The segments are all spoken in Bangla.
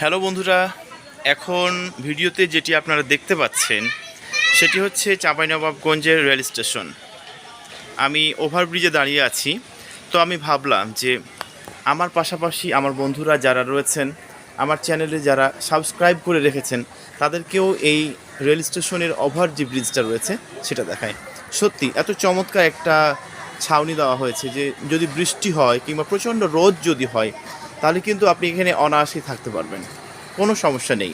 হ্যালো বন্ধুরা, এখন ভিডিওতে যেটি আপনারা দেখতে পাচ্ছেন, সেটি হচ্ছে চাঁপাইনবাবগঞ্জের রেল স্টেশন। আমি ওভারব্রিজে দাঁড়িয়ে আছি, তো আমি ভাবলাম যে আমার পাশাপাশি আমার বন্ধুরা যারা রয়েছেন, আমার চ্যানেলে যারা সাবস্ক্রাইব করে রেখেছেন, তাদেরকেও এই রেল স্টেশনের ওভার যে ব্রিজটা রয়েছে, সেটা দেখায় সত্যি, এত চমৎকার একটা ছাউনি দেওয়া হয়েছে যে যদি বৃষ্টি হয় কিংবা প্রচণ্ড রোদ যদি হয় তাহলে কিন্তু আপনি এখানে অনায়াসেই থাকতে পারবেন। কোনো সমস্যা নেই।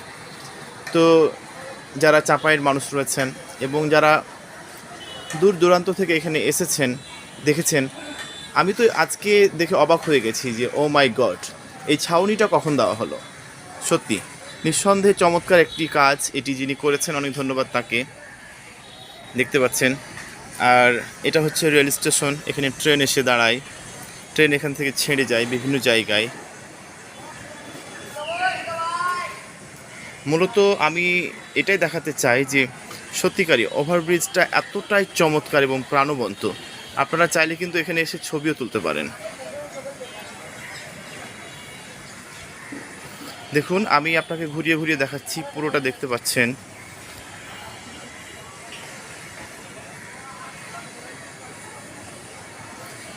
তো যারা চাপাইয়ের মানুষ রয়েছেন এবং যারা দূর দূরান্ত থেকে এখানে এসেছেন, দেখেছেন, আমি তো আজকে দেখে অবাক হয়ে গেছি যে ও মাই গড এই ছাউনিটা কখন দেওয়া হলো? সত্যি, নিঃসন্দেহে চমৎকার একটি কাজ এটি যিনি করেছেন, অনেক ধন্যবাদ তাকে। দেখতে পাচ্ছেন, আর এটা হচ্ছে রেল স্টেশন, এখানে ট্রেন এসে দাঁড়ায়। ট্রেন এখান থেকে ছেড়ে যায় বিভিন্ন জায়গায়। মূলত আমি এটাই দেখাতে চাই যে সত্যিকারই ওভারব্রিজটা এতটাই চমৎকার এবং প্রাণবন্ত। আপনারা চাইলে কিন্তু এখানে এসে ছবিও তুলতে পারেন। দেখুন, আমি আপনাকে ঘুরিয়ে ঘুরিয়ে দেখাচ্ছি, পুরোটা দেখতে পাচ্ছেন।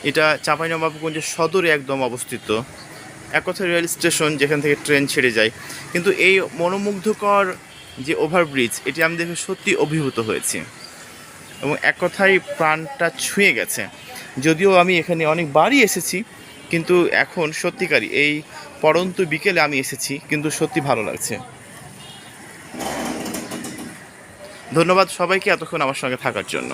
এটা চাঁপাইনবাবগঞ্জের সদরে একদম অবস্থিত। এক কথায় রেল স্টেশন যেখান থেকে ট্রেন ছেড়ে যায়। কিন্তু এই মনোমুগ্ধকর যে ওভারব্রিজ, এটি আমি দেখে সত্যি অভিভূত হয়েছি। এবং এক কথায় প্রাণটা ছুঁয়ে গেছে। যদিও আমি এখানে অনেকবারই এসেছি, কিন্তু এখন সত্যিকারই এই পরন্তু বিকেলে আমি এসেছি, কিন্তু সত্যি ভালো লাগছে। ধন্যবাদ সবাইকে এতক্ষণ আমার সঙ্গে থাকার জন্য।